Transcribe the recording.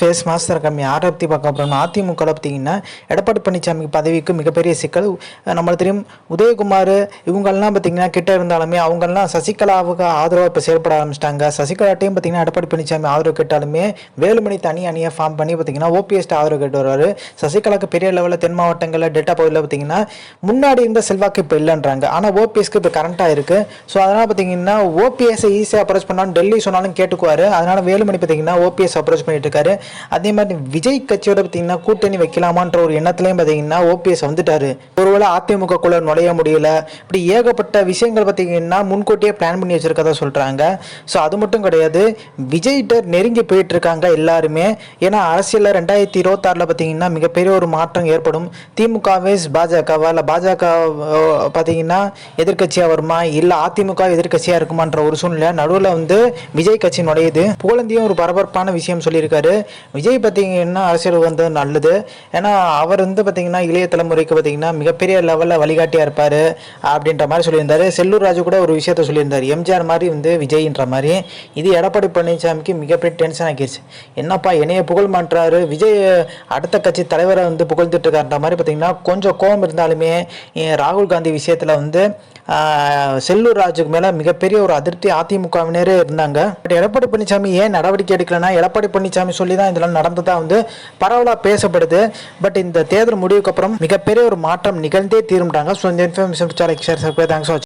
Face master கம்மி. யாரை பற்றி பார்க்க போகிறோம்னா அதிமுக பார்த்தீங்கன்னா எடப்பாடி பழனிசாமி பதவிக்கு மிகப்பெரிய சிக்கல். நம்மளுக்கு தெரியும் உதயகுமார் இவங்கெல்லாம் பார்த்தீங்கன்னா கிட்ட இருந்தாலுமே அவங்கெல்லாம் சசிகலாவுக்கு ஆதரவாக இப்போ செயல்பட ஆரம்பிச்சிட்டாங்க. சசிகலாட்டையும் பார்த்தீங்கன்னா எடப்பாடி பழனிசாமி ஆதரவு கேட்டாலுமே வேலுமணி தனி அணியை ஃபார்ம் பண்ணி பார்த்தீங்கன்னா ஓபிஎஸ்ட்டு ஆதரவு கேட்டு வர்றாரு சசிகலாவுக்கு பெரிய லெவலில் தென் மாவட்டங்களில் டெல்டா பகுதியில் பார்த்தீங்கன்னா முன்னாடி இருந்த செல்வாக்கு இப்போ இல்லைன்றாங்க. ஆனால் ஓபிஎஸ்க்கு இப்போ கரண்ட்டாக இருக்குது ஸோ அதனால் பார்த்தீங்கன்னா ஓபிஎஸ்ஸை ஈஸியாக அப்ரோச் பண்ணாலும் டெல்லி சொன்னாலும் கேட்டுக்குவார். அதனால் வேலுமணி பார்த்தீங்கன்னா ஓபிஎஸ் அப்ரோச் பண்ணிட்டு இருக்காரு. அதே மாதிரி விஜய் கட்சியோட பார்த்தீங்கன்னா கூட்டணி வைக்கலாமான்ற ஒரு எண்ணத்துலையும் பார்த்தீங்கன்னா ஓபிஎஸ் வந்துட்டாரு. ஒருவேளை அதிமுக குள்ள நுழைய முடியல. இப்படி ஏகப்பட்ட விஷயங்கள் பார்த்தீங்கன்னா முன்கூட்டியே பிளான் பண்ணி வச்சிருக்கதா சொல்றாங்க. ஸோ அது மட்டும் கிடையாது. விஜய்கிட்ட நெருங்கி போயிட்டு இருக்காங்க எல்லாருமே. ஏன்னா அரசியலில் ரெண்டாயிரத்தி இருபத்தாறில் பார்த்தீங்கன்னா மிகப்பெரிய ஒரு மாற்றம் ஏற்படும். திமுகவே பாஜகவா? இல்லை பாஜக பார்த்தீங்கன்னா எதிர்க்கட்சியாக வருமா? இல்லை அதிமுக எதிர்க்கட்சியாக இருக்குமான்ற ஒரு சூழ்நிலை நடுவில் வந்து விஜய் கட்சி நுழையுது. புகழந்தியும் ஒரு பரபரப்பான விஷயம் சொல்லியிருக்காரு. விஜய் பார்த்தீங்கன்னா அரசியல் வந்து நல்லது? ஏன்னா அவர் வந்து பார்த்தீங்கன்னா இளைய தலைமுறைக்கு பார்த்தீங்கன்னா மிகப்பெரிய லெவலில் வழிகாட்டியாக இருப்பார் அப்படின்ற மாதிரி சொல்லியிருந்தாரு. செல்லூர் ராஜு கூட ஒரு விஷயத்த சொல்லியிருந்தார். எம்ஜிஆர் மாதிரி வந்து விஜய்ன்ற மாதிரி. இது எடப்பாடி பழனிசாமிக்கு மிகப்பெரிய டென்ஷன் ஆக்கிடுச்சு என்னப்பா என்னைய புகழ் மாட்டுறாரு விஜய் அடுத்த கட்சி தலைவரை வந்து புகழ்ந்துட்டு இருக்காருன்ற மாதிரி பார்த்தீங்கன்னா கொஞ்சம் கோபம் இருந்தாலுமே ராகுல் காந்தி விஷயத்தில் வந்து செல்லூர் ராஜுக்கு மேலே மிகப்பெரிய ஒரு அதிருப்தி அதிமுகவினரே இருந்தாங்க. பட் எடப்பாடி பழனிசாமி ஏன் நடவடிக்கை எடுக்கலைன்னா எடப்பாடி பழனிசாமி சொல்லி தான் இதெல்லாம் நடந்ததாக வந்து பரவலாக பேசப்படுது. பட் இந்த தேர்தல் முடிவுக்கு அப்புறம் மிகப்பெரிய ஒரு மாற்றம் நிகழ்ந்தே தீரும்ட்டாங்க. ஸோ இந்த இன்ஃபர்மேஷன் தேங்க்ஸ்